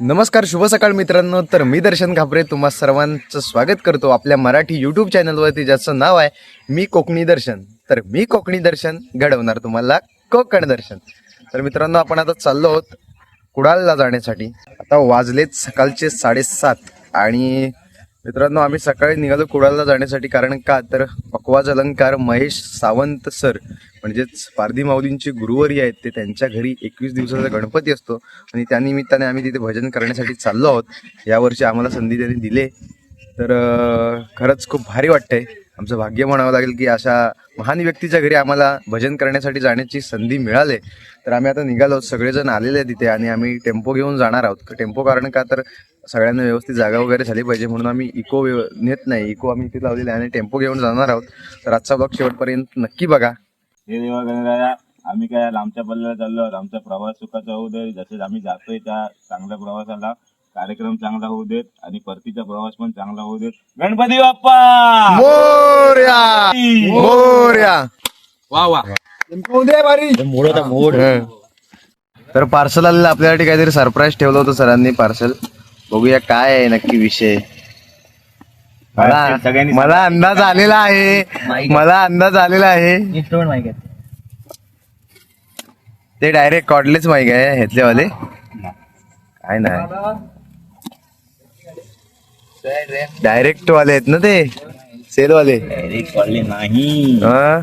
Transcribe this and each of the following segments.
नमस्कार शुभ सकाळ मित्रांनो. तर मी दर्शन घाबरे तुम्हा सर्वांचं स्वागत करतो आपल्या मराठी यूट्यूब चॅनलवरती ज्याचं नाव आहे मी कोकणी दर्शन. तर मी कोकणी दर्शन घडवणार तुम्हाला कोकण दर्शन. तर मित्रांनो आपण आता चाललो आहोत कुडालला जाण्यासाठी. आता वाजलेत सकाळचे साडेसात आणि मित्रांनो आम्ही सकाळी निघालो कुडाळला जाण्यासाठी कारण का? तर पकवाज अलंकार महेश सावंत सर म्हणजेच पारधी माऊलींचे गुरुवारी आहेत ते त्यांच्या घरी एकवीस दिवसाचा गणपती असतो आणि त्यानिमित्ताने आम्ही तिथे भजन करण्यासाठी चाललो आहोत. यावर्षी आम्हाला संधी त्यांनी दिले. तर खरंच खूप भारी वाटतंय. आमचं भाग्य म्हणावं लागेल की अशा महान व्यक्तीच्या घरी आम्हाला भजन करण्यासाठी जाण्याची संधी मिळाली. तर आम्ही आता निघालो आहोत. सगळेजण आलेले आहेत तिथे आणि आम्ही टेम्पो घेऊन जाणार आहोत. टेम्पो कारण का? तर सगळ्यांना व्यवस्थित जागा वगैरे झाली पाहिजे म्हणून आम्ही इको नेत नाही. इको आम्ही इथे लावलेली आहे आणि टेम्पो घेऊन जाणार आहोत. तर आजचा ब्लॉग शेवटपर्यंत नक्की बघा. हे देवा गणराया आम्ही काय लांबच्या पल्ल्याला चाललो आहोत. आमचा प्रवास सुखाचा होऊ दे जसे आम्ही जातोय त्या चांगल्या प्रवासाला कार्यक्रम चांगला होऊ देत आणि परतीचा प्रवास पण चांगला होऊ देत. गणपती बाप्पा! मोर्या! मोर्या! वा वा. तर पार्सल आलेलं आपल्यासाठी काहीतरी सरप्राईज ठेवलं होतं सरांनी पार्सल बघूया काय आहे नक्की विषय मला सगळ्यांनी मला अंदाज आलेला आहे मला अंदाज आलेला आहे ते डायरेक्ट कॉडलेच माहिती आहे ह्यातलेवाले काय नाही डायरेक्ट वाले आहेत ना ते सेल वाले कळले नाही हा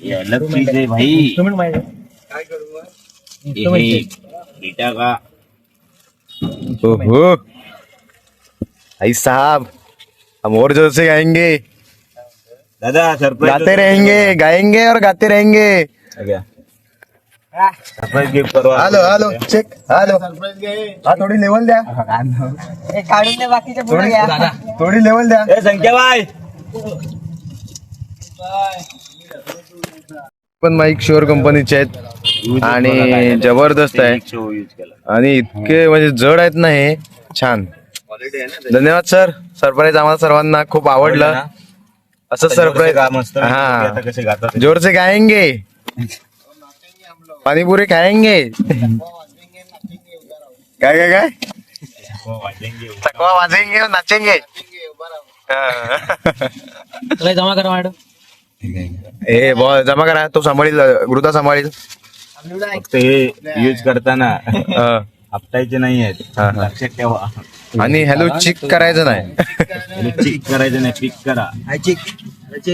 ये अलग चीज है भाई ये है बेटा का ओहो। भाई साहब हम और जोर से गाएंगे। दादा सरप्राईज गाते रहेंगे गाएंगे और गाते रहेंगे। सरप्राईज गिफ्ट करवा हॅलो हॅलो चेक हॅलो हा थोडी लेवल द्या काढून दे बाकीच्या पुढे घ्या. थोडी लेवल द्या ए संख्या बाय पण माईक शुअर कंपनीचे आहेत. आणि जबरदस्त आहे. यूज केला. आणि इतके म्हणजे जड आहेत ना हे छान. धन्यवाद सर. सरप्राईज आम्हाला सर्वांना खूप आवडलं. असं सरप्राईज हा. आता कसे गातात जोर से गाएंगे पाणीपुरी खाएंगे काय काय काय? वाजेंगे चकवा वाजेंगे नाचेंगे जमा करा मॅडम. ए बॉ जमा करा. तो सांभाळील गुरुता सांभाळील. फक्त हे यूज करताना. आपटायचे नाही आहेत हा, हा. लक्षात ठेवा. आणि हॅलो चिक करायचं नाही. चिक करायचं नाही पिक करा.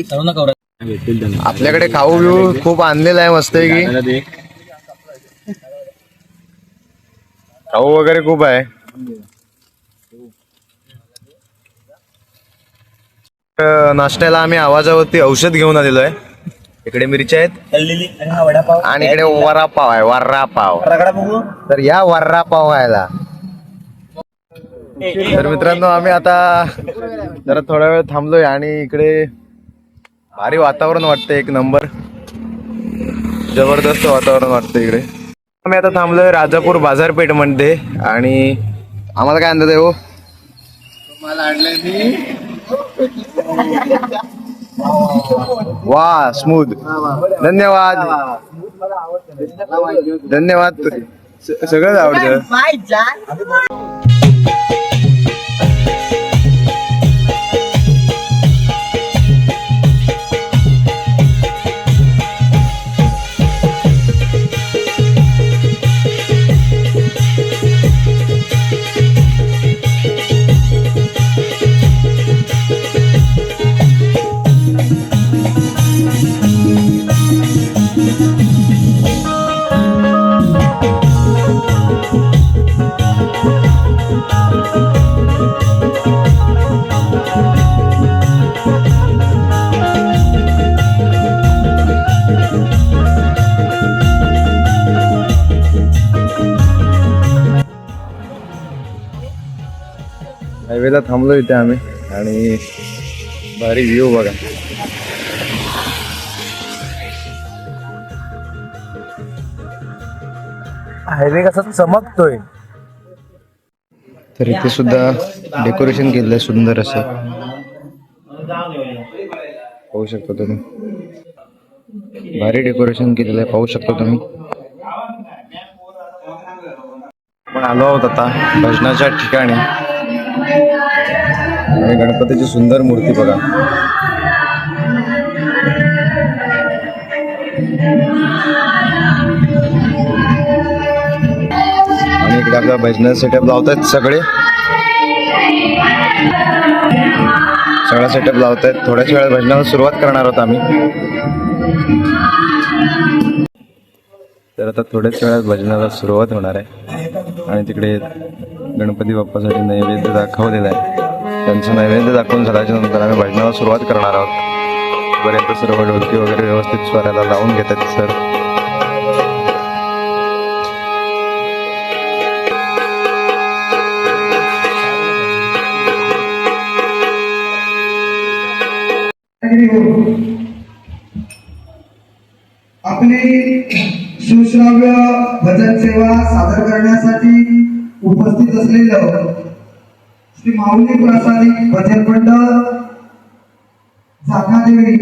करू नका एवढं. भेटतील त्यांना आपल्याकडे खाऊ बिऊ खूप आणलेलं आहे मस्त की दादाला दे. खाऊ वगैरे खूप आहे. तर नाश्त्याला आम्ही आवाजावरती औषध घेऊन आलेलो आहे. इकडे मिरच्या आहेत. तळलेली आणि हा वडापाव. आणि इकडे वरा पाव आहे वर्रा पाव रगडा बघू. तर या वर्रा पाव व्हायला तर मित्रांनो आम्ही आता जरा थोडा वेळ थांबलोय आणि इकडे भारी वातावरण वाटतं एक नंबर. जबरदस्त वातावरण वाटतं इकडे. आम्ही आता थांबलोय राजापूर बाजारपेठमध्ये आणि आम्हाला काय अंदाज आहे हो? वा स्मूथ धन्यवाद. धन्यवाद. सगळंच आवडतं. हायवेला थांबलो इथे आम्ही आणि भारी व्ह्यू बघा. हायवे कसा चमकतोय. तर इथे सुद्धा डेकोरेशन केलंय सुंदर असं. पाहू शकता तुम्ही. भारी डेकोरेशन केलेलं आहे. पाहू शकता तुम्ही. आपण आलो आहोत आता भजनाच्या ठिकाणी. आणि गणपतीची सुंदर मूर्ती बघा. इकडे आपला भजन सेटअप लावतायत सगळे. सगळा सेटअप लावतायत. थोड्याच वेळात भजनाला सुरुवात करणार आहोत आम्ही. तर आता थोड्याच वेळात भजनाला सुरुवात होणार आहे. आणि तिकडे गणपती बाप्पासाठी नैवेद्य दाखवलेला आहे. त्यांचं नैवेद्य दाखवून झाल्याच्यानंतर आम्ही भजनाला सुरुवात करणार आहोत. पर्यंत सर्व ढोलकी वगैरे व्यवस्थित स्वराला लावून घेतात सर. आपली सुश्राव्य भजन सेवा सादर करण्यासाठी उपस्थित असलेलं श्री माऊली प्रसादिक भजन मंडळ जाखादेवी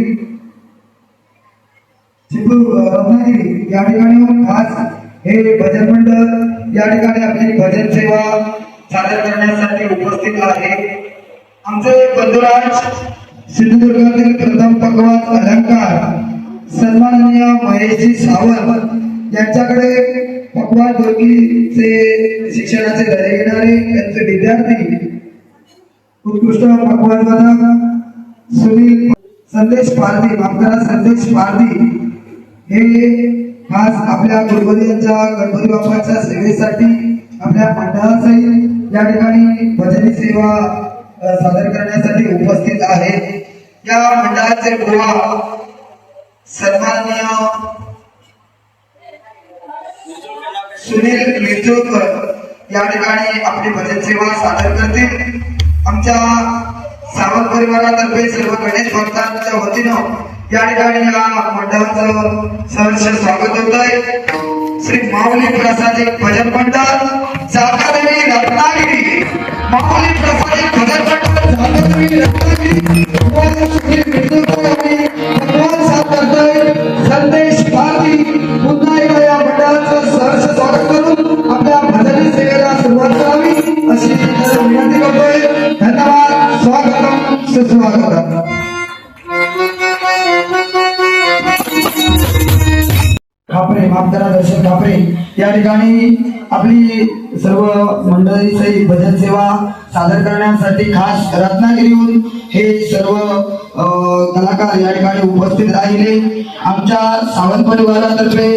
चिपळूण रत्नागिरी या ठिकाणी खास हे भजन मंडळ या ठिकाणी आपली भजन सेवा सादर करण्यासाठी उपस्थित आहे. आमचे बंधुराज सिंधुदुर्गातील प्रथम पकवान अलंकार सन्माननीय महेशजी सावंत यांच्याकडे पकवान ढोलकीचे शिक्षणाचे धडे घेणारे त्यांचे विद्यार्थी उत्कृष्ट पकवान वादक सुनील संदेश पारधी मागताना संदेश पारधी. हे खास आपल्या गुरुवर्यांच्या गणपती बाप्पाच्या सेवेसाठी आपल्या मंडळासहित या ठिकाणी भजनी सेवा सादर करण्यासाठी उपस्थित आहेत या मंडळाचे बुवा सन्माननीय सुनील मिरजोकर या ठिकाणी आपली भजन सेवा सादर करतील. आमच्या सावंत परिवारातर्फे सर्व गणेश भक्तांच्या वतीनं या ठिकाणी या मंडळाचं सहर्ष स्वागत होत आहे श्री माऊली प्रसादिक भजन मंडळ जागादेवी रत्नागिरी. खापरे मापदरा दर्शन खापरे या ठिकाणी आपली सर्व मंडळी सहित भजन सेवा सादर करण्यासाठी खास रत्नागिरीहून हे सर्व कलाकार या ठिकाणी उपस्थित राहिले. आमच्या सावंत परिवारातर्फे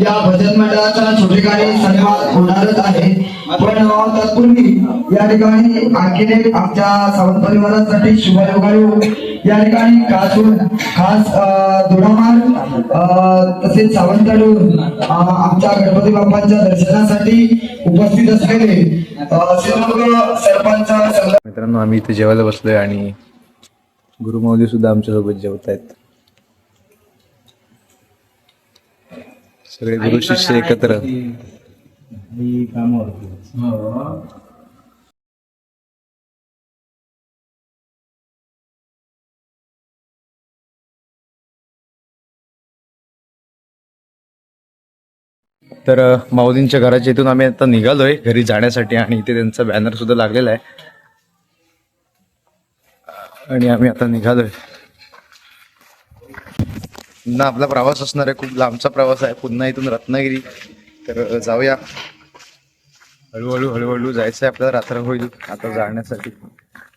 या भजन मंडळाचा छोटेखानी सन्मान होणारच आहे. पण तत्पूर्वी या ठिकाणी आणखीन एक आमच्या सावंत परिवारासाठी शुभयोगायोग या ठिकाणी खास दोडामार अ, तसेच सावंतडून आमच्या गणपती बाप्पांच्या दर्शनासाठी उपस्थित असलेले सिंधुदुर्ग सरपंच मित्रांनो आम्ही इथे जेवायला बसलोय आणि गुरुमाऊली सुद्धा आमच्यासोबत जेवत आहेत सगळे गुरु शिष्य एकत्र. तर अ, माऊलींच्या घराच्या इथून आम्ही आता निघालोय घरी जाण्यासाठी आणि इथे त्यांचा बॅनर सुद्धा लागलेला आहे. आणि आम्ही आता निघालोय. पुन्हा आपला प्रवास असणार आहे. खूप लांबचा प्रवास आहे. पुन्हा इथून रत्नागिरी. तर जाऊया. हळूहळू हळूहळू जायचं आहे आपल्याला रात्र होईल. आता जाण्यासाठी.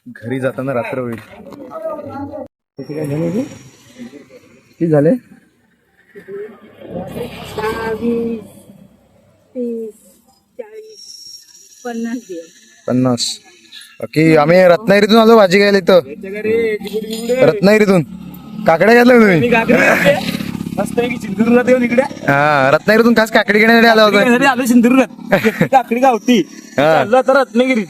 घरी जाताना रात्र होईल. किती झाले? पन्नास दिवस. पन्नास. बाकी आम्ही रत्नागिरीतून आलो भाजी घ्यायला इथं. रत्नागिरीतून. काकड्या घेतल्या का तुम्ही? सिंधुदुर्गात येऊन इकडे. हा रत्नागिरीतून खास काकडी घेण्यासाठी आला होता. आलो सिंधुदुर्गात. काकडी गावठी. हा. चाललो आता रत्नागिरी.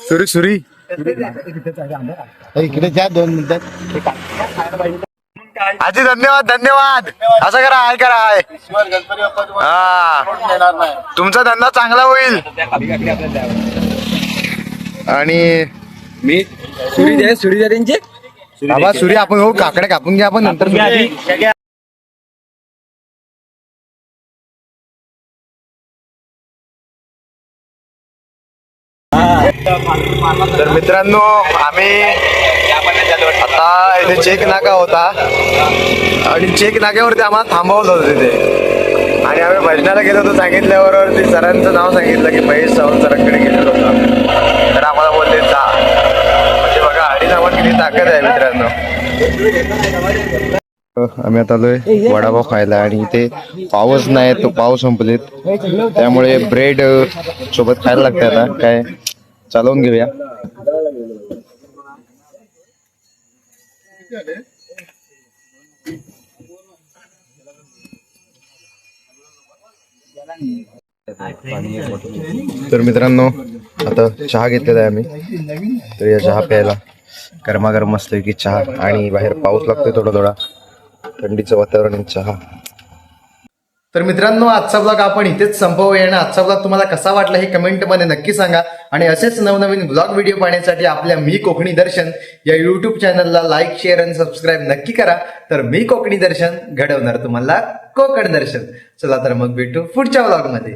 सुरी सुरी. इकडे जा दोन मिनिटात आजी धन्यवाद धन्यवाद. असं करा हाय करा हाय. हा. तुमचा धंदा चांगला होईल. आणि मी? सुरी दे सुरी दे त्यांचे. बाबा सूर्य आपण हो काकडे कापून घ्या आपण नंतर सूर्य- तर मित्रांनो आम्ही आता इथे चेक नाका होता. आणि चेक नाक्यावरती आम्हाला थांबवलं होतं तिथे. आणि आम्ही भजनाला गेलो होतो सांगितल्याबरोबर ते सरांचं नाव सांगितलं की महेश सावंत सरांकडे गेलेलो होतो तर आम्हाला बोलले जा. म्हणजे बघा आणि सामान किती ताकद आहे मित्रांनो. आम्ही आता आलोय वडापाव खायला आणि इथे पाऊस नाही तो पाऊस संपलेत. त्यामुळे ब्रेड सोबत खायला लागते आता. काय? चालवून घेऊया. तर मित्रांनो आता चहा घेतलेला आहे आम्ही. तर या चहा प्यायला. गरमागरम मस्त की चहा आणि बाहेर पाऊस लागतोय थोडा थोडा. थंडीचं वातावरण आणि चहा. तर मित्रांनो आजचा ब्लॉग आपण इथेच संपवूया आणि आजचा ब्लॉग तुम्हाला कसा वाटला हे कमेंटमध्ये नक्की सांगा. आणि असेच नवनवीन ब्लॉग व्हिडिओ पाहण्यासाठी आपल्या मी कोकणी दर्शन या युट्यूब चॅनलला लाईक शेअर आणि सबस्क्राईब नक्की करा. तर मी कोकणी दर्शन घडवणार तुम्हाला कोकण दर्शन. चला तर मग भेटू पुढच्या ब्लॉगमध्ये